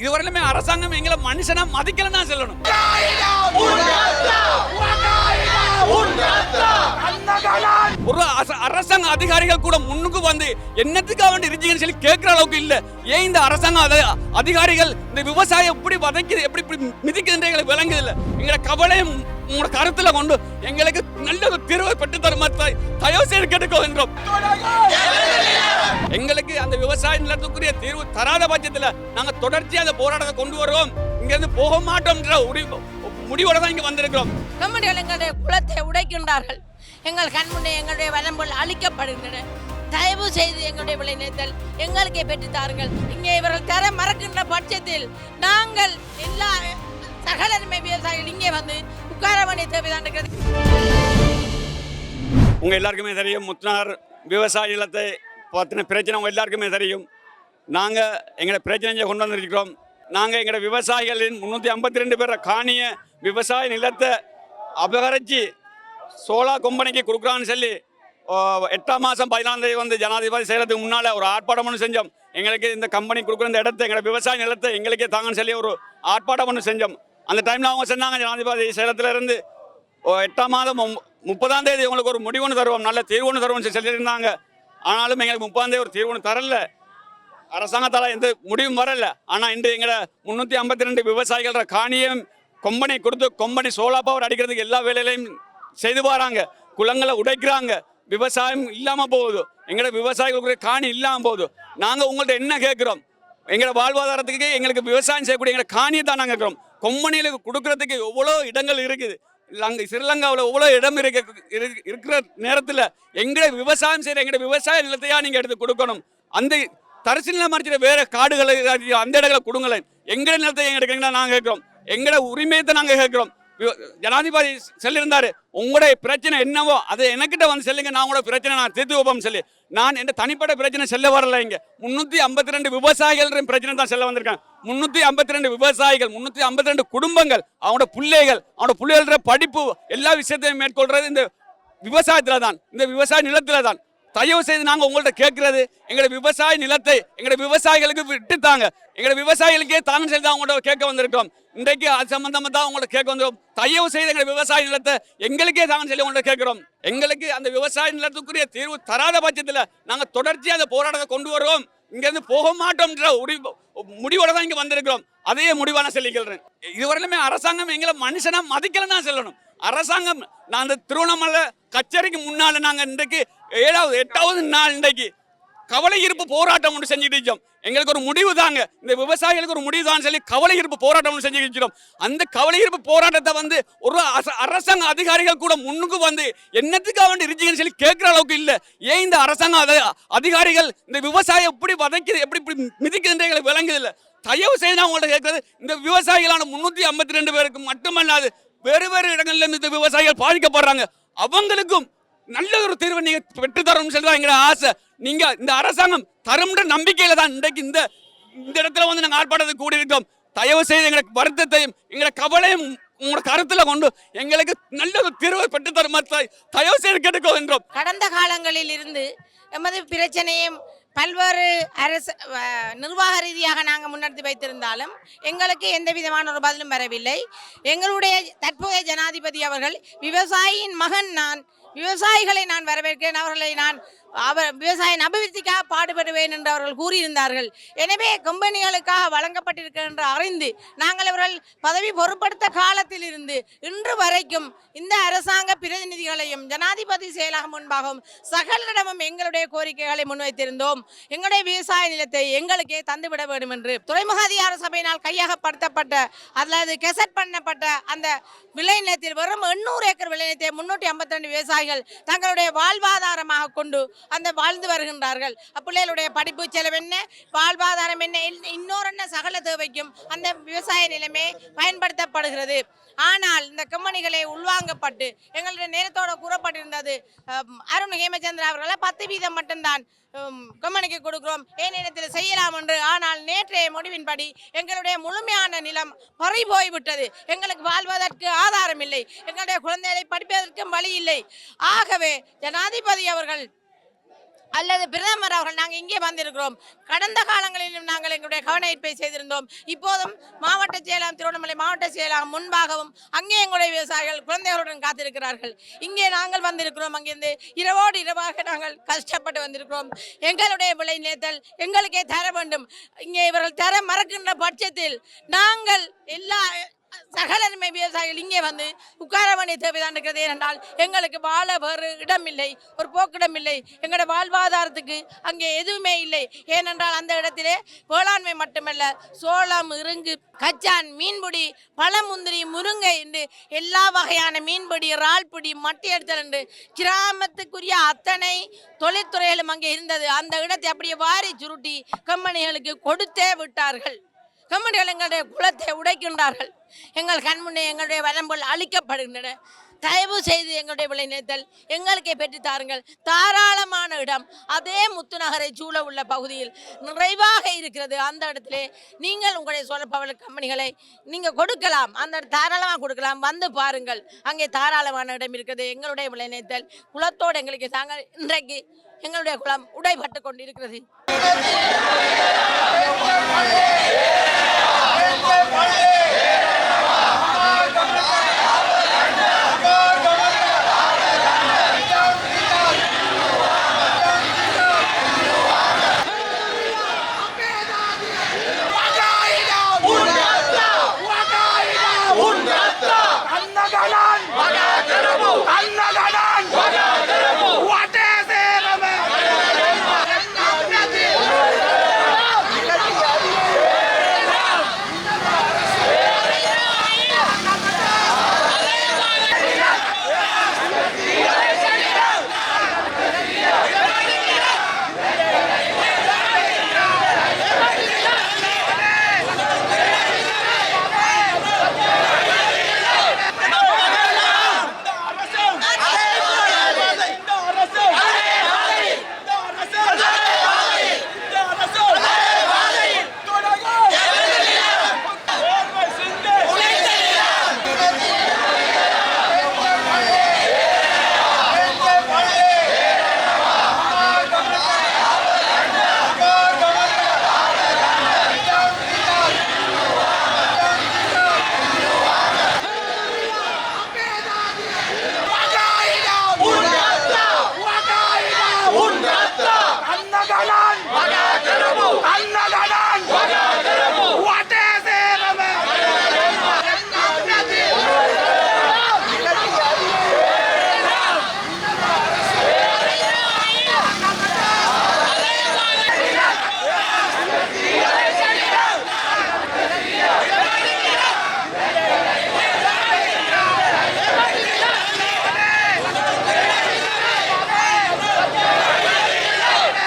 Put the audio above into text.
இதுவரையிலுமே அரசாங்கம் எங்களை மனுஷனா மதிக்கலன்னா சொல்லணும். ஒரு அரசாங்க அதிகாரிகள் கூட முன்னுக்கு வந்து என்னத்துக்காக வேண்டி இருந்துச்சுன்னு சொல்லி கேட்கிற அளவுக்கு இல்ல. ஏன் இந்த அரசாங்க அதிகாரிகள் இந்த விவசாயம் எப்படி வதைக்குது எப்படி இப்படி மிதிக்குதுன்ற எங்களுக்கு விளங்குது இல்ல. எங்களை கவலையும் உங்களோட கருத்துல கொண்டு எங்களுக்கு நல்ல ஒரு தீர்வை பெற்று தருமா தயவு செய்து கேட்டுக்கோகின்றோம் எங்களுக்கு அந்த விவசாய நிலத்துக்குரிய தீர்வு தராத பட்சத்துல நாங்க தொடர்ச்சியா அந்த போராட்டத்தை கொண்டு வருவோம். இங்க இருந்து போக மாட்டோம்ன்ற முடிவோட தான் இங்க வந்திருக்கிறோம். நம்முடைய எங்களுடைய குலத்தை உடைக்கின்றார்கள். எங்கள் கண்முன்னே எங்களுடைய வரம்புகள் அழிக்கப்படுகின்றன. தயவு செய்து எங்களுடைய விளைநிலத்தில் எங்களுக்கே பெற்று தாருங்கள் இங்கே இவர்கள் தர மறக்கின்ற பட்சத்தில் நாங்கள் எல்லா சகலருமே விவசாயிகள் இங்கே வந்து உட்கார வேண்டிய தேவைதான் இருக்கிறது. உங்க எல்லாருக்குமே தெரியும் முத்தனார் விவசாய நிலத்தை பற்றின பிரச்சனை உங்க எல்லாருக்குமே தெரியும். நாங்க எங்களை பிரச்சனையை கொண்டு வந்திருக்கிறோம். நாங்க எங்களோட விவசாயிகளின் முன்னூத்தி ஐம்பத்தி ரெண்டு பேர காணிய விவசாய நிலத்தை அபகரிச்சு சோலா கம்பெனிக்கு கொடுக்குறான்னு சொல்லி எட்டாம் மாதம் பதினாலாம் தேதி வந்து ஜனாதிபதி செய்கிறதுக்கு முன்னால் ஒரு ஆர்ப்பாட்டம் ஒன்று செஞ்சோம். எங்களுக்கு இந்த கம்பெனி கொடுக்குற இந்த இடத்த எங்களோட விவசாய நிலத்தை எங்களுக்கே தாங்கன்னு சொல்லி ஒரு ஆர்ப்பாட்டம் ஒன்று செஞ்சோம். அந்த டைமில் அவங்க சொன்னாங்க ஜனாதிபதி சேலத்திலிருந்து ஓ, எட்டாம் மாதம் முப்பதாம் தேதி உங்களுக்கு ஒரு முடிவு ஒன்று தருவோம் நல்ல தீர்வு ஒன்று தருவோம்னு சொல்லியிருந்தாங்க. ஆனாலும் எங்களுக்கு முப்பதாம் தேதி ஒரு தீர்வு ஒன்று தரல. அரசாங்கத்தால் எந்த முடிவும் வரல. ஆனால் இன்று எங்களை முந்நூற்றி ஐம்பத்தி ரெண்டு விவசாயிகள காணியம் கொம்பனை கொடுத்து கொம்பனை சோலா பவர் அடிக்கிறதுக்கு எல்லா வேலையிலையும் செய்து வராங்க. குளங்களை உடைக்கிறாங்க. விவசாயம் இல்லாமல் போகுது. எங்களோட விவசாயிகளுக்கு காணி இல்லாமல் போகுது. நாங்கள் உங்கள்கிட்ட என்ன கேட்குறோம்? எங்களோட வாழ்வாதாரத்துக்கு எங்களுக்கு விவசாயம் செய்யக்கூடிய எங்களை காணியை தான் நாங்கள் கேட்குறோம். கொம்பனியில் கொடுக்கறதுக்கு எவ்வளோ இடங்கள் இருக்குது. அங்கே ஸ்ரீலங்காவில் எவ்வளோ இடம் இருக்க இருக்கு- இருக்கிற நேரத்தில் எங்களை விவசாயம் செய்கிற எங்களோட விவசாய நிலத்தையாக நீங்கள் எடுத்து கொடுக்கணும். அந்த தரிசு நிலம் மறைச்சிட வேறு காடுகளை அந்த இடங்களை கொடுங்களேன். எங்களோட நிலத்தை எங்களுக்கு நாங்கள் கேட்குறோம். எங்களோட உரிமையத்தை நாங்கள் கேட்குறோம். ஜனாதிபதி சொல்லியிருந்தார் உங்களுடைய பிரச்சனை என்னவோ அதை என்கிட்ட வந்து சொல்லுங்க. நான் உங்களோட பிரச்சனை நான் தீர்த்து வைப்போம் சொல்லி. நான் என் தனிப்பட்ட பிரச்சனை செல்ல வரல இங்கே. முந்நூற்றி ஐம்பத்தி ரெண்டு விவசாயிகள் பிரச்சனை தான் செல்ல வந்திருக்கேன் முந்நூற்றி ஐம்பத்தி ரெண்டு விவசாயிகள் முந்நூற்றி ஐம்பத்தி ரெண்டு குடும்பங்கள் அவனோட பிள்ளைகள் அவனோட பிள்ளைகளோட படிப்பு எல்லா விஷயத்தையும் மேற்கொள்றது இந்த விவசாயத்தில் தான். இந்த விவசாய நிலத்தில் தான். தயவு செய்து நாங்கள் உங்கள்ட்ட கேட்கறது எங்களோட விவசாய நிலத்தை எங்களோட விவசாயிகளுக்கு விட்டுத்தாங்க. எங்களை விவசாயிகளுக்கே தாங்க செய்து தான் உங்கள்ட்ட கேட்க வந்திருக்கோம். இன்றைக்கு அது சம்பந்தமாக தான் உங்கள்ட்ட கேட்க வந்திருக்கோம். தயவு செய்து எங்களை விவசாய நிலத்தை எங்களுக்கே தாங்க சொல்லி உங்கள்ட்ட கேட்குறோம். எங்களுக்கு அந்த விவசாய நிலத்துக்குரிய தீர்வு தராத பட்சத்தில் நாங்கள் தொடர்ச்சியாக அந்த போராட்டத்தை கொண்டு வருவோம். இங்கேருந்து போக மாட்டோம்ன்ற முடிவு முடிவோட தான் இங்கே வந்திருக்கிறோம். அதையே முடிவான சொல்லிக்கிறேன். இதுவரையிலுமே அரசாங்கம் எங்களை மனுஷனாக மதிக்கலன்னு தான் சொல்லணும். அரசாங்கம் நான் அந்த திருவண்ணாமலை கச்சேரிக்கு முன்னால் நாங்கள் இன்றைக்கு ஏழாவது எட்டாவது நாள் இன்றைக்கு கவலை இருப்பு போராட்டம் ஒன்று செஞ்சுட்டு இருக்கோம் எங்களுக்கு ஒரு முடிவு தாங்க. இந்த விவசாயிகளுக்கு ஒரு முடிவு தான் சொல்லி கவலை இருப்பு போராட்டம் ஒன்று செஞ்சுட்டு இருக்கிறோம் அந்த கவலை இருப்பு போராட்டத்தை வந்து ஒரு அரசாங்க அதிகாரிகள் கூட முன்னுக்கு வந்து என்னத்துக்காக வேண்டி இருந்துச்சுன்னு சொல்லி கேட்குற அளவுக்கு இல்லை. ஏன் இந்த அரசாங்க அதிகாரிகள் இந்த விவசாயம் எப்படி வதைக்குது எப்படி இப்படி மிதிக்குதுன்ற எங்களுக்கு விளங்குது இல்லை. தயவு செய்து நான் கேட்கறது இந்த விவசாயிகளான முன்னூற்றி ஐம்பத்தி ரெண்டு பேருக்கு மட்டுமல்லாது வேறு வேறு இடங்களில் இருந்து இந்த விவசாயிகள் பாதிக்கப்படுறாங்க. அவங்களுக்கும் நல்ல ஒரு தீர்வை நீங்க பெற்று தரணும்னு சொல்லி தான் எங்களோட ஆசை. நீங்க இந்த அரசாங்கம் தரும்ன்ற நம்பிக்கையில தான் இன்றைக்கு இந்த இந்த இடத்துல வந்து நாங்கள் ஆர்ப்பாட்டத்துக்கு கூடியிருக்கோம் தயவு செய்து எங்களுக்கு வருத்தத்தையும் எங்களை கவலையும் உங்களோட கருத்துல கொண்டு எங்களுக்கு நல்ல ஒரு தீர்வை பெற்று தருமா தயவு செய்து கேட்டுக்கோகின்றோம் கடந்த காலங்களில் இருந்து எமது பிரச்சனையும் பல்வேறு அரசு நிர்வாக ரீதியாக நாங்கள் முன்னெடுத்து வைத்திருந்தாலும் எங்களுக்கு எந்த விதமான ஒரு பதிலும் வரவில்லை. எங்களுடைய தற்போதைய ஜனாதிபதி அவர்கள் விவசாயியின் மகன் நான். விவசாயிகளை நான் வரவேற்கிறேன். அவர்களை நான் அவர் விவசாய அபிவிருத்திக்காக பாடுபடுவேன் என்று அவர்கள் கூறியிருந்தார்கள். எனவே கம்பெனிகளுக்காக வழங்கப்பட்டிருக்கின்ற அறிந்து நாங்கள் அவர்கள் பதவி பொருட்படுத்த காலத்தில் இருந்து இன்று வரைக்கும் இந்த அரசாங்க பிரதிநிதிகளையும் ஜனாதிபதி செயலகம் முன்பாகவும் சகலரிடமும் எங்களுடைய கோரிக்கைகளை முன்வைத்திருந்தோம். எங்களுடைய விவசாய நிலத்தை எங்களுக்கே தந்துவிட வேண்டும் என்று துறைமுக அதிகார சபையினால் கையகப்படுத்தப்பட்ட அல்லது கெசட் பண்ணப்பட்ட அந்த விளைநிலத்தில் வெறும் எண்ணூறு ஏக்கர் விளைநிலத்தை முன்னூற்றி ஐம்பத்தி ரெண்டு விவசாயிகள் தங்களுடைய வாழ்வாதாரமாக கொண்டு அந்த வாழ்ந்து வருகின்றார்கள். பிள்ளைகளுடைய படிப்பு செலவு என்ன? வாழ்வாதாரம் என்ன? இன்னொரு என்ன சகல தேவைக்கும் அந்த விவசாய நிலமே பயன்படுத்தப்படுகிறது. ஆனால் இந்த கம்பெனிகளை உள்வாங்கப்பட்டு எங்களுடைய நேரத்தோட கூறப்பட்டிருந்தது அருண் ஹேமச்சந்திரா அவர்களை பத்து வீதம் மட்டும்தான் கம்பெனிக்கு கொடுக்கிறோம். ஏன் நேரத்தில் செய்யலாம் என்று. ஆனால் நேற்றைய முடிவின்படி எங்களுடைய முழுமையான நிலம் பறி போய்விட்டது. எங்களுக்கு வாழ்வதற்கு ஆதாரம் இல்லை எங்களுடைய குழந்தைகளை படிப்பதற்கும் வழி இல்லை. ஆகவே ஜனாதிபதி அவர்கள் அல்லது பிரதமர் அவர்கள் நாங்கள் இங்கே வந்திருக்கிறோம். கடந்த காலங்களிலும் நாங்கள் எங்களுடைய கவன ஈர்ப்பை செய்திருந்தோம். இப்போதும் மாவட்ட செயலாம் திருவண்ணாமலை மாவட்ட செயலாம் முன்பாகவும் அங்கே எங்களுடைய விவசாயிகள் குழந்தைகளுடன் காத்திருக்கிறார்கள். இங்கே நாங்கள் வந்திருக்கிறோம். அங்கிருந்து இரவோடு இரவாக நாங்கள் கஷ்டப்பட்டு வந்திருக்கிறோம். எங்களுடைய விளை நிலைத்தல் எங்களுக்கே தர வேண்டும். இங்கே இவர்கள் தர மறக்கின்ற பட்சத்தில் நாங்கள் எல்லா சகலருமை விவசாயிகள் இங்கே வந்து உட்கார வேண்டிய தேவைதான் இருக்கிறது. ஏனென்றால் எங்களுக்கு வாழ வேறு இடமில்லை ஒரு போக்கிடம் இல்லை எங்களோட வாழ்வாதாரத்துக்கு அங்கே எதுவுமே இல்லை. ஏனென்றால் அந்த இடத்திலே வேளாண்மை மட்டுமல்ல சோளம் இருங்கு கச்சான் மீன்பிடி பழமுந்திரி முருங்கை என்று எல்லா வகையான மீன்பிடி இறால்பிடி மட்டி எடுத்தல் என்று கிராமத்துக்குரிய அத்தனை தொழில்துறைகளும் அங்கே இருந்தது. அந்த இடத்தை அப்படியே வாரி சுருட்டி கம்பெனிகளுக்கு கொடுத்தே விட்டார்கள். கம்பெனிகள் எங்களுடைய குலத்தை உடைக்கின்றார்கள். எங்கள் கண்முன்னே எங்களுடைய வரம்புகள் அழிக்கப்படுகின்றன. தயவு செய்து எங்களுடைய விளைநிலத்தல் எங்களுக்கே பெற்று தாருங்கள். தாராளமான இடம். அதே முத்துநகரை சூழ உள்ள பகுதியில் நிறைவாக இருக்கிறது. அந்த இடத்திலே நீங்கள் உங்களுடைய சோழர் கம்பெனிகளை நீங்கள் கொடுக்கலாம். அந்த இடம் தாராளமாக கொடுக்கலாம். வந்து பாருங்கள். அங்கே தாராளமான இடம் இருக்கிறது எங்களுடைய விளைநிலத்தல் குளத்தோடு எங்களுக்கு தாங்கள் இன்றைக்கு எங்களுடைய குளம் உடைபட்டு கொண்டிருக்கிறது.